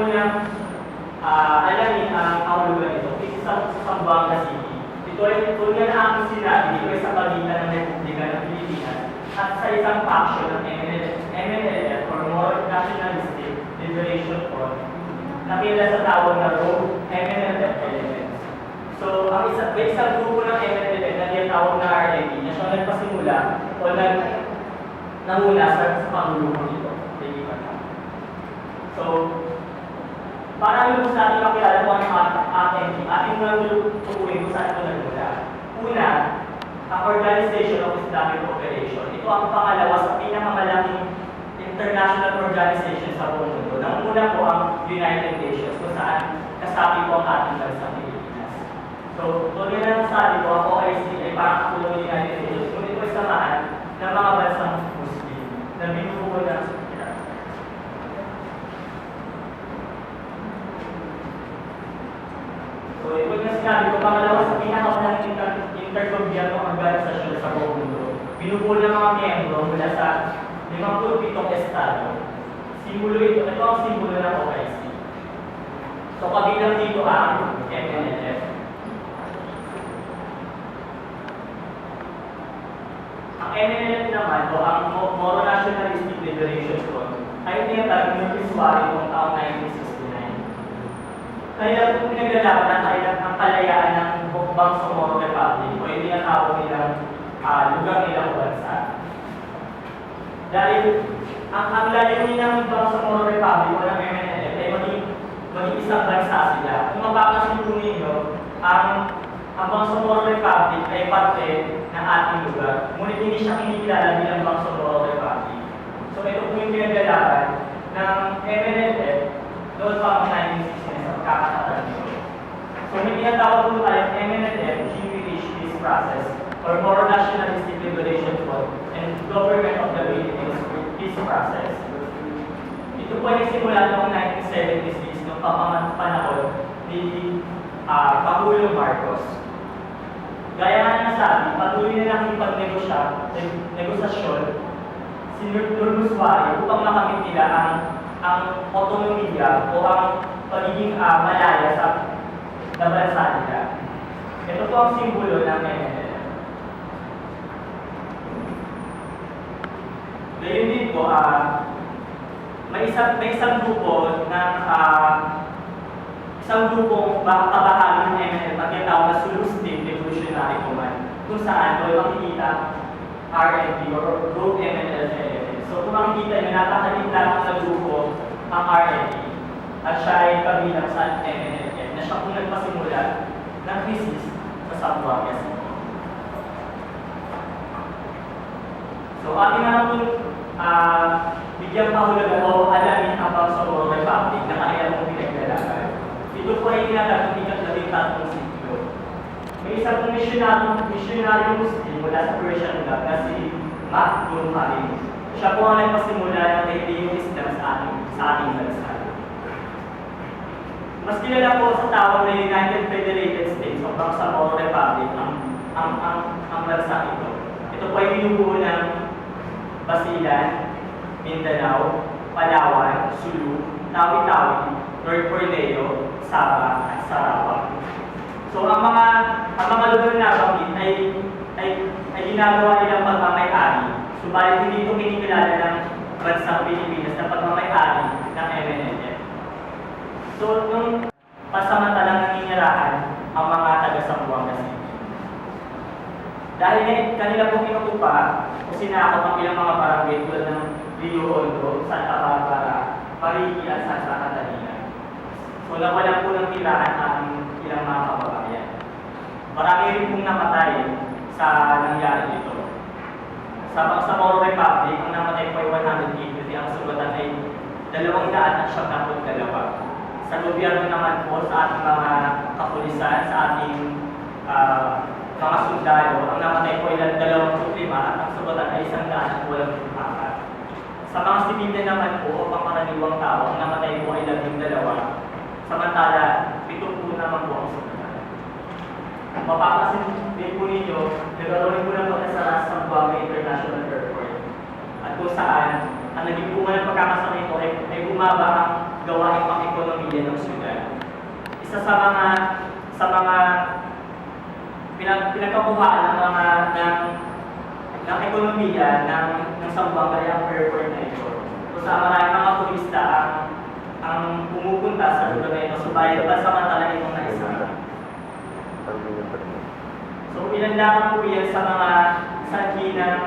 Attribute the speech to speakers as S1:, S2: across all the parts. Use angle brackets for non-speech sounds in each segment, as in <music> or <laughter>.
S1: Ating muna uh, alamin ang kahulugan ito. Ito sa, Zamboanga City. Ito ay tulad na aming sinabi, ito ay sa pagitan ng Republika ng Pilipinas at sa isang faction ng MNLF, MNLF or More Nationalistic Liberation Front na kilala sa tawag na Rogue MNLF Elements. So, ang isa, may isang grupo ng MNLF na tinatawag na RNP na siya nagpasimula o nag nanguna sa, sa panguluhan nito. So, para yung sa ating makilala ano ang RNP, ating muna tutukuin kung saan ito nagmula. Una, ang Organization of Islamic Cooperation. Ito ang pangalawa sa pinakamalaking international organization sa buong mundo. Nanguna po ang United Nations kung saan kasabi po ang ating bansa Pilipinas. So, tulad na nasabi ko, ang OIC ay parang katulong ng United Nations, ngunit ito ay samahan ng mga bansang Muslim na binubuo ng So, ito yung sinabi ko, pangalawa sa pinakaunang inter intergobyerno organisasyon sa buong mundo. Binubuo ng mga miyembro mula sa 57 estado. Simbolo ito, ito ang simbolo ng OIC. So, kabilang dito ang MNLF. Ang MNLF naman, o ang Mo- Moro Nationalistic Liberation Front, ay tinatag ng February noong taong 1969. Kaya kung pinaglalaban ang kailan ang kalayaan ng Bangsamoro Republic o yung tinatawag nilang ah, lugar nilang bansa. Dahil ang ang layunin ng Bangsamoro Republic o ng MNLF ay maging, maging isang bansa sila. Kung mapapansin po ninyo, ang ang Bangsamoro Republic ay parte ng ating lugar. Ngunit hindi siya kinikilala bilang Bangsamoro Republic. So ito po yung pinaglalaban ng MNLF doon pa ang 1969 sa pagkakataon nito. So may tinatawag po tayo MNLF, GPH Peace Process, or More Nationalistic Liberation Front, and Government of the Philippines Peace Process. Ito po ay nagsimula noong 1976 noong panahon ni ah, Pangulo Marcos. Gaya nga nasabi, patuloy na nakipagnegosya, neg- negosasyon si Nur Muswari upang makamit nila ang ang otonomiya o ang pagiging ah, malaya sa na bansa nila. Ito po ang simbolo ng MNLF. Ngayon din po, ah, may isang, may isang grupo ng ah, isang grupong ba- kabahagi ng MNLF at tinatawag na Sulu State Revolutionary Command kung saan doon makikita RNP or Group MNLF. So kung makikita nyo, napakalit lamang na grupo ang RNP at siya ay kabilang sa MNLF na siya kung nagpasimula ng thesis sa Zamboanga City. So ating na po uh, bigyan kahulugan o alamin ang Bangsamoro Republic na kaya mong pinaglalaban. Ito po ay tinatag ng ikatlabing tatlong siglo. May isang pong misyonaryo, misyonaryo Muslim mula sa Persian Gulf na si Makhdum Khalid. Siya po ang nagpasimula ng Religious Islam sa ating, sa ating bansa. Mas kilala po sa tawag na United Federated States o Bangsamoro Republic ang, ang, ang, ang bansa ito. Ito po ay binubuo ng Basilan, Mindanao, Palawan, Sulu, Tawi-Tawi, North Borneo, Sabah, at Sarawak. So ang mga ang mga lugar na nabanggit ay ay ay ginagawa nilang pagmamay-ari. Subalit hindi ito kinikilala ng bansang Pilipinas na pagmamay-ari ng MNLF. So nung pasamantalang naninirahan ang mga taga Zamboanga City. Dahil eh, kanila po kinukupa o sinakop ang ilang mga barangay tulad ng Rio Hondo, Santa Barbara, Parigi at Santa Catalina. So nawalan po ng tirahan ang ilang mga kababayan. Marami rin pong namatay sa nangyari dito. Sa sa Moro Republic, ang namatay po ay 180, ang sugatan ay 200 at siyam na po dalawa. Sa gobyerno naman po, sa ating mga kapulisan, sa ating ah, mga sundalo, ang namatay po ay 25 at ang sugatan ay 100 at 84. Sa mga sibilyan naman po, o pangkaraniwang tao, ang namatay po ay 12. Samantala, pito po naman po ang sugatan. Mapapasin din po ninyo, nagkaroon po ng pagkasara sa Buanga International Airport. At kung saan, ang naging bunga ng pagkakasama ito ay, ay bumaba ang gawain ekonomiya ng syudad. Isa sa mga sa mga pinag, pinagkakuhaan ng mga ng, ng ekonomiya ng, ng Sambuanga ay ang airport na ito. Kung saan maraming mga turista ang ang pumupunta sa lugar na ito, subalit pansamantala itong naisama. So ilan lamang po yan sa mga sanhi ng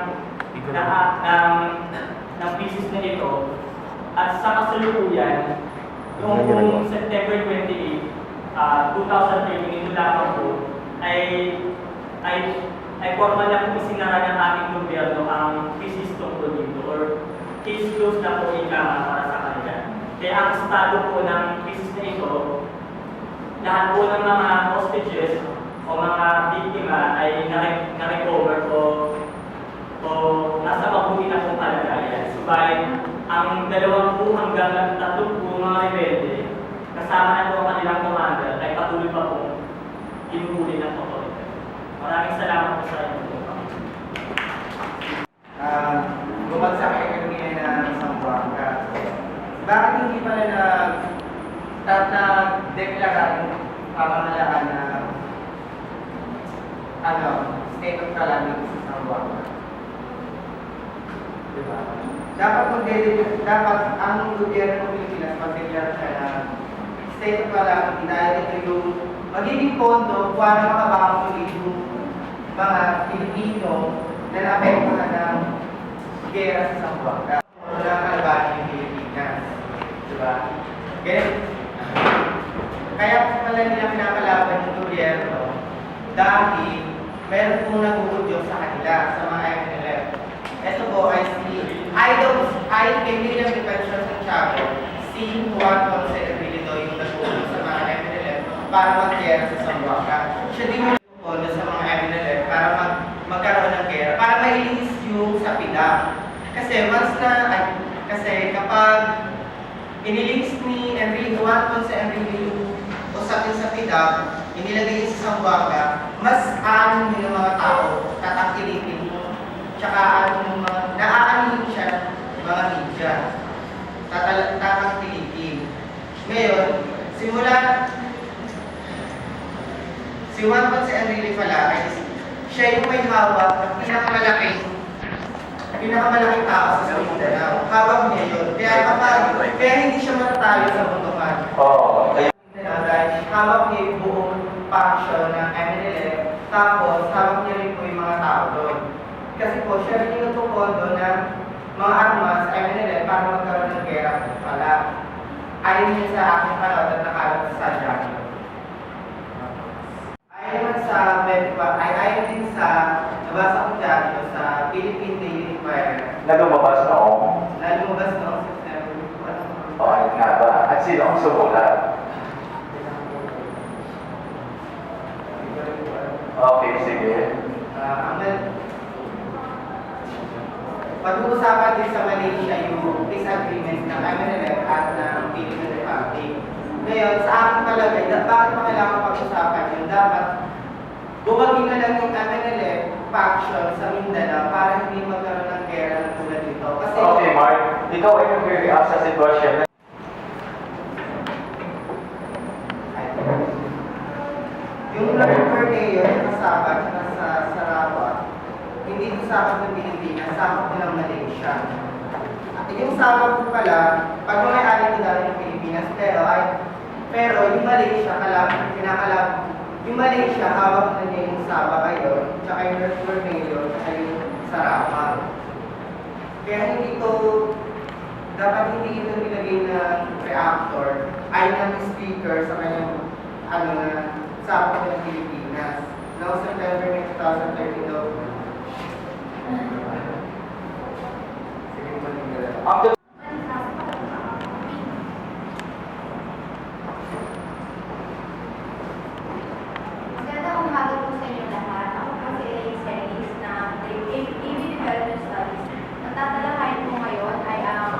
S1: na, ng, ng pieces na ito. At sa kasalukuyan, noong noong September 28, ah 2013, ito lamang po, ay ay ay formal na po isinara ng ating gobyerno ang pieces tungkol dito or case closed na po ika para sa kanila. Kaya ang estado po ng pieces na ito, lahat po ng mga hostages o mga biktima ay nare- na-recover o o nasa mabuti na pong kalagayan. Subalit, ang dalawang po hanggang tatlong po mga rebelde, kasama na po ang kanilang commander, ay patuloy pa po inuhuli ng otoridad. Maraming salamat po sa inyo.
S2: uh, bumagsak ang ekonomiya ng Zamboanga. Bakit hindi pa na nag na deklara yung pamahalaan na ano, state of calamity sa Zamboanga? Diba? Dapat mag dapat ang gobyerno ng Pilipinas mag-declare siya na state of calamity dahil ito yung magiging pondo para makabangon ulit yung mga Pilipino na naapektuhan ng gera sa Zamboanga. Wala kalabahan yung Pilipinas. Diba? Ganyan. Kaya pala nila pinapalaban yung gobyerno dahil meron pong nagugudyok sa kanila, sa mga MNLF. Ito po ay si Idol, ay kay William Defensor Santiago, si Juan Ponce Abilido yung nagugudyok sa mga MNLF para mag-gera sa Zamboanga. Siya din yung pondo sa mga MNLF para mag magkaroon ng gera, para mailis yung sa pila. Kasi once na, ay, kasi kapag inilis ni Enrique Juan Ponce yung usapin sa pidap, inilagay sa Zamboanga, mas aano yung mga tao, tatakilitin mo, tsaka ano mga, naaanihin siya ng mga media. Tatal- Tatakilitin. Ngayon, simula, si Juan Ponce Enrique pala, ay siya yung may hawak ng pinakamalaking pinakamalaking tao sa Mindanao. Hawak niya yun. Kaya kapag, kaya hindi siya matatalo sa buntukan.
S3: Oo. Kaya
S2: Na dahil hawak niya yung buong function ng MNLF, tapos hawak niya rin po yung mga tao doon. Kasi po, siya rin yung tupondo ng mga armas sa MNLF para magkaroon ng gera pala. Ayaw niya sa aking panahon at nakalat sa. Ayaw naman sa Medpa, ay ayaw din sa nabasa ko dyan sa Philippine Daily Requirement
S3: na lumabas noong
S2: na lumabas noong September 1.
S3: oh, nga ba? At sino ang sumulat? Okay, sige.
S2: Ah, ang Pag-uusapan din sa Malaysia yung peace agreement ng MNLF at ng Philippine Republic. Ngayon, sa aking palagay, bakit pa kailangan pag-usapan yun? Dapat bumagi na lang yung MNLF faction sa Mindanao para hindi magkaroon ng gera ng tulad dito. Kasi
S3: Okay, Mark. Ikaw ay nag-react sa sitwasyon
S2: Yung number ngayon, kasama at sa Sarawak, hindi ito sakop ng Pilipinas, sakop din ng Malaysia. At yung sakop pala, pag mga ari ko dati ng Pilipinas, pero ay, pero yung Malaysia, kalab, kinakalab, yung Malaysia, hawak na niya yung Saba kayo, tsaka yung North Tornado, tsaka yung Sarapa. Kaya hindi to, dapat hindi ito nilagay na reactor ay ng speaker sa kanyang ano na sa ng Pilipinas. Noong September 2013 daw. Sige, maling
S3: After
S4: Magandang umaga po sa inyo lahat. Ako po si Elaine Celis na AV Development Studies. Ang tatalakayin ko ngayon ay ang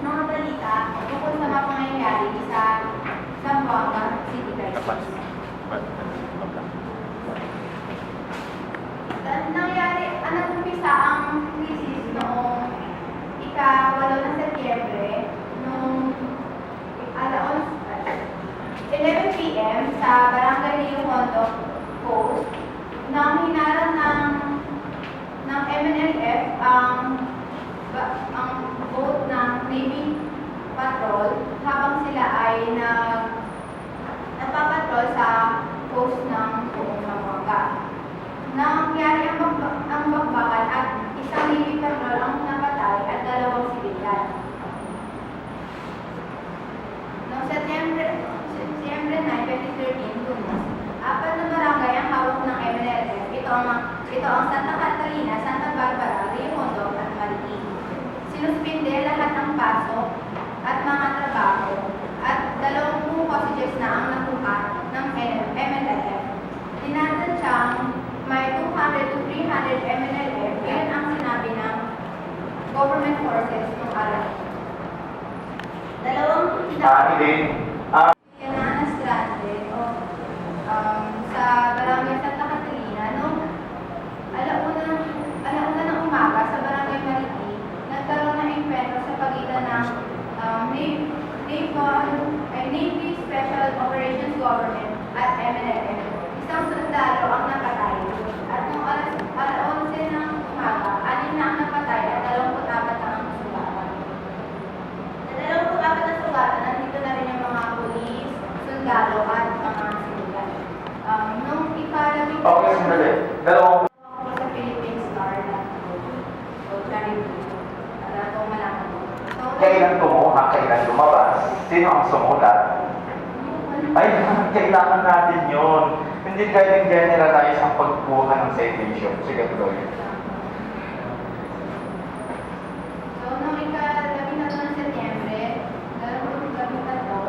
S4: mga balita tungkol sa mga pangyayari sa Zamboanga City Crisis. Ang nangyari, ang nag-umpisa ang crisis noong ika-walo ng Setyembre noong alaon 11 p.m. sa Barangay Rio Hondo Post nang hinarang ng ng MNLF ang ba- ang boat ng Navy Patrol habang sila ay nag nagpapatrol sa coast ng buong Zamboanga. Nangyari ang, bag- ang bagbakan at isang Navy Patrol ang napatay at dalawang sibilyan. Noong Setyembre, Setyembre 9, 2013, lunes, apat na barangay ang hawak ng MNLF. Ito ang, mga- ito ang Santa Catalina, Santa Barbara, Rio Hondo at Marikina. Sinuspinde lahat ng pasok at mga trabaho at dalawang buong hostages na ang nakuha ng MNLF. Tinatansiyang may 200 to 300 MNLF, yan ang sinabi ng government forces ng araw. Dalawang
S3: Ah, Elaine, ah,
S4: yan na na stranded o um, sa Barangay Santa Catalina nung alauna, alauna ng umaga sa Barangay Mariti, nagkaroon ng enkwentro sa pagitan ng um, Navy, Naval, ay Navy Special Operations Government at MNLF. Isang sundalo ang napatay. At nung alas, alas 11 ng umaga, alin na ang napatay at 24 na ang sugatan. Sa dalawang apat na sugatan, nandito na rin yung mga pulis, sundalo at mga sinugat. Um, nung ikalabing
S3: okay, sandali. Dalawang
S4: ako sa Philippine Star na so, charity. Para ko malaman ko. So,
S3: kailan kumuha, kailan lumabas, sino ang sumulat? Ay, <laughs> kailangan natin yun. Hindi pwedeng generalize ang pagkuha ng citation. Sige, tuloy.
S4: So, nung ikalabing tatlo ng Setyembre, dalawang labing tatlo,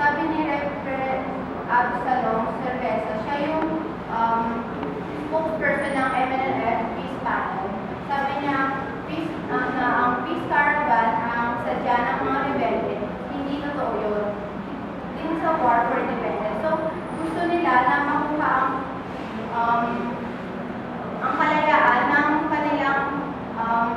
S4: sabi ni Reverend Absalom Cerveza, siya yung um, spokesperson ng MNLF Peace Panel. Sabi niya, peace, ah, na ang peace caravan ang sadya ng mga rebelde. Hindi totoo yun. Din sa war for independence. So, gusto nila na makuha ang um, ang kalayaan ng kanilang um,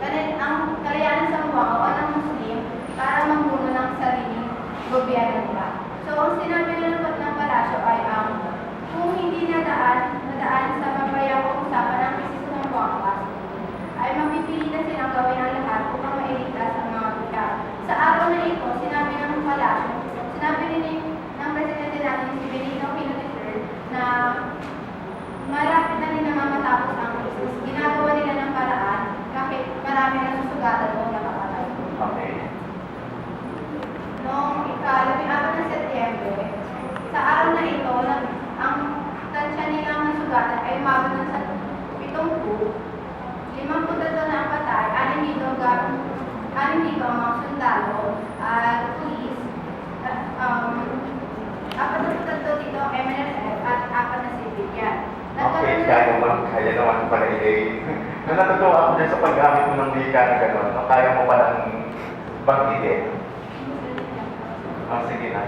S4: kanil ang kalayaan sa mga o ng Muslim para mamuno ng sariling gobyerno nila. So, ang sinabi nila ng ng palasyo ay ang kung hindi nadaan, nadaan sa mabayang usapan ng krisis ng Bangkas, ay mapipilitan silang gawin ang lahat upang mailigtas ang mga bita. Sa araw na ito, sinabi ng palasyo, sinabi rin ni ng presidente natin si Benito Aquino III na Malapit na rin naman matapos ang krisis. Ginagawa nila ng paraan kahit marami na susugatan o nakapatay.
S3: Okay.
S4: Noong ikalabing apat ng Setyembre, sa araw na ito, nag, ang tansya nilang nasugatan ay umabot na sa pitong po. Limang puntato na ang patay, anim dito, ga- anim dito ang mga sundalo at police, at, um, apat na puntato dito ang MNLF at apat na civilian.
S3: Okay, kaya naman, kaya naman pala Elaine. <laughs> Nung natutuwa ako dyan sa paggamit mo ng wika na gano'n, no? kaya mo palang banggitin. Oh, sige na.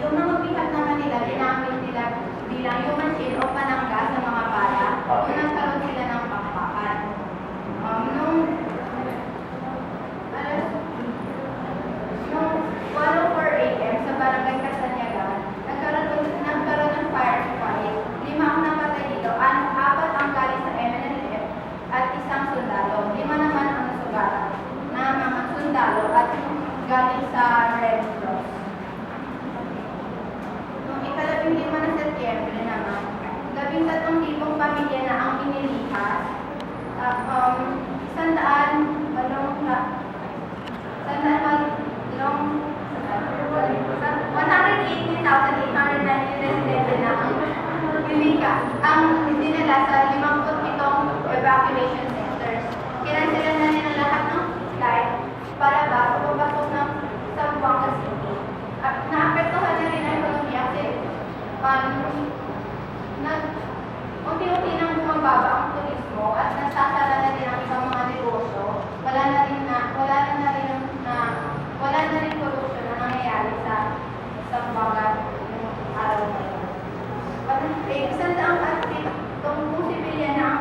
S4: Yung mga pihat naman nila, ginamit nila bilang human shield o panangga sa mga bala
S3: Okay.
S4: nung nagkaroon sila ng pakpakan. Um, nung alas nung 1.04 a.m. sa barangay Kasanyagan, nagkaroon, nagkaroon ng fire fight. Lima ang napatay dito, an apat ang galing sa MNLF at isang sundalo. Lima naman ang nasugatan na sundalo at galing sa Red Cross. Nung ikalabing tatlong libong pamilya na ang inilikas. Uh, um, isang daan, walong, isang daan, walong, 180,890 residente na ang Lumika ang dinala sa 57 evacuation centers. Kinansilan na nila lahat ng flight para ba pumapasok ng Zamboanga City. At naapektuhan na rin ang ekonomiya kasi um, nag, unti-unti nang bumababa ang turismo at nasasara na din ang ibang mga negosyo. Wala na rin na, wala na, na rin na, wala na rin korupsyon na nangyayari sa sa mga araw na yun. At eh, isang daang at itong kung sibilyan na ang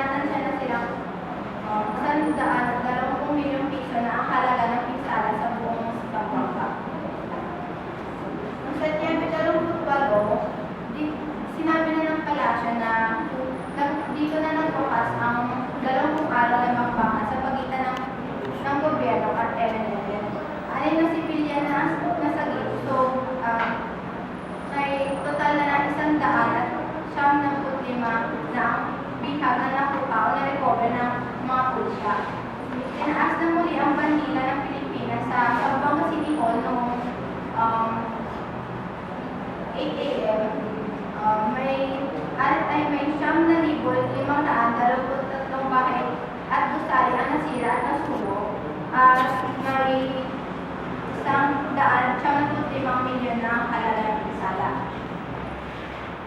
S4: may linatansya na silang um, isang daan at dalawang milyong piso na ang halaga ng pinsala sa buong Pampanga. Noong Setyembre 28, di, sinabi na ng palasyo na nag, dito na nagbukas ang dalawang araw na bakbakan sa pagitan ng, ng gobyerno at MNLF. Alin ng sibilyan na nasagip, so um, may total na ng isang daan at siyam na lima na ang bihag na na-recover ng mga pulisya. Tinaas na muli ang bandila ng Pilipinas sa Zamboanga City Hall noong um, 8 a.m. Um, may at ay may siyam na libo, limang daan, dalawang tatlong bahay at gusali ang nasira at nasunog. At may isang daan, siyam na limang milyon na ng pinsala.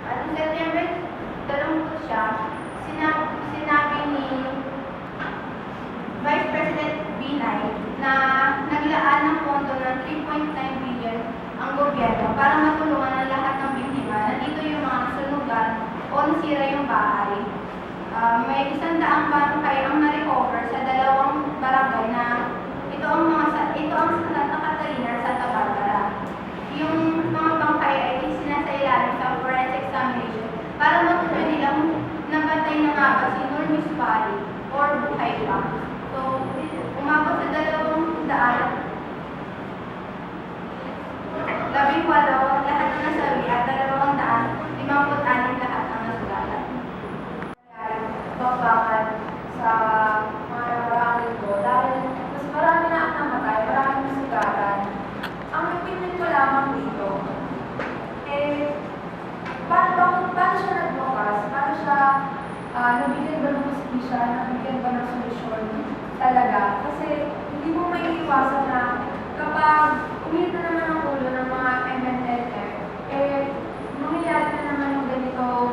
S4: At September 20 siya, sinabi, sinabi ni Vice President Binay na naglaan ng pondo ng 3.9 billion ang gobyerno para matulungan ang lahat ng biktima na dito yung mga nasunugan o nasira yung bahay. Ah, may isang daang barangay ang na-recover sa dalawang barangay na ito ang mga ito ang sa Santa Catalina sa Santa. Yung mga bangkay ay sinasailalim sa forensic examination para matutunan nilang nabatay na nga ba si Normis Valley or buhay pa. Umabot sa dalawang daan. Labing walo lahat na nasabi at dalawang daan, limangput anim lahat ang nasugatan.
S5: bakbakan sa mga nakaraan ko dahil mas marami na ang namatay, marami na sugatan. Ang opinion ko lamang dito, eh, paano, bakit, paano siya nagbukas? Paano siya ah, nabigyan ba ng hustisya, nabigyan ba ng solusyon talaga? Kasi hindi mo may iwasan na kapag umiit na naman ang ulo ng mga MNLF, eh, mangyayari na naman yung ganitong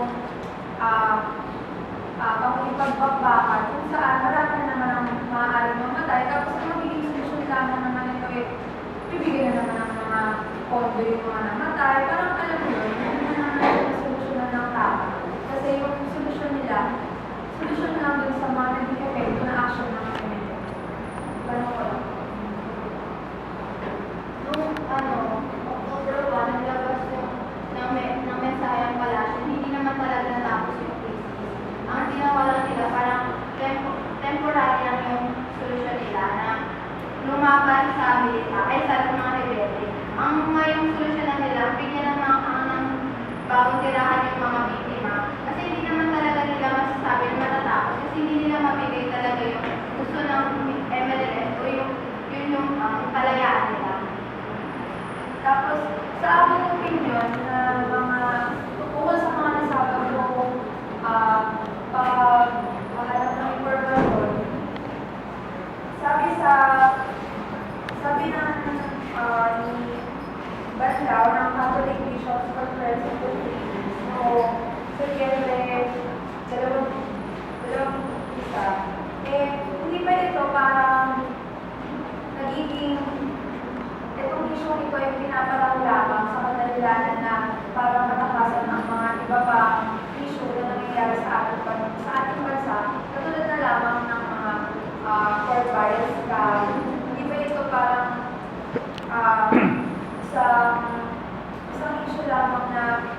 S5: ah, uh, pakikipagbakbakan kung saan marami na naman ang maaaring mamatay. Tapos ang magiging solusyon lamang naman ito eh, bibigyan na naman ng mga pondo yung mga namatay. Parang alam mo yun, hindi na naman yung solusyon ng tama. Kasi yung solusyon nila, solusyon lang dun sa mga naging epekto na action ng
S4: lumaban sa milita, ay sa mga rebelde. Ang ngayong solusyon nila, bigyan ng mga ang ng bagong tirahan yung mga biktima. Kasi hindi naman talaga nila masasabi na matatapos kasi hindi nila mabigay talaga yung gusto ng MLF o yung, yun yung um, kalayaan nila.
S5: Tapos, sa aking opinion, na mga, tungkol sa mga nasabi ko, ah, pag mahanap ng impormasyon, sabi sa, sabi ng, ah, ni Bandaw ng Catholic Bishops Conference of the Philippines, no, Setyembre, dalawang, dalawang isa, eh, hindi pa ito parang nagiging Itong issue ito ay pinaparang lamang sa kadalilanan na para matakasan ang mga iba pa issue na nangyayari sa ating, sa ating bansa, katulad na lamang ng mga uh, court bias scam. Parang ah, isang, isang issue lamang na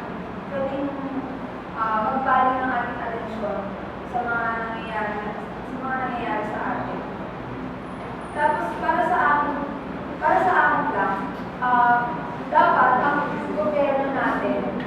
S5: pwedeng uh, magbaling ng ating atensyon sa mga nangyayari, sa mga nangyayari sa atin. Tapos para sa akin, para sa akin lang, ah, dapat ang gobyerno natin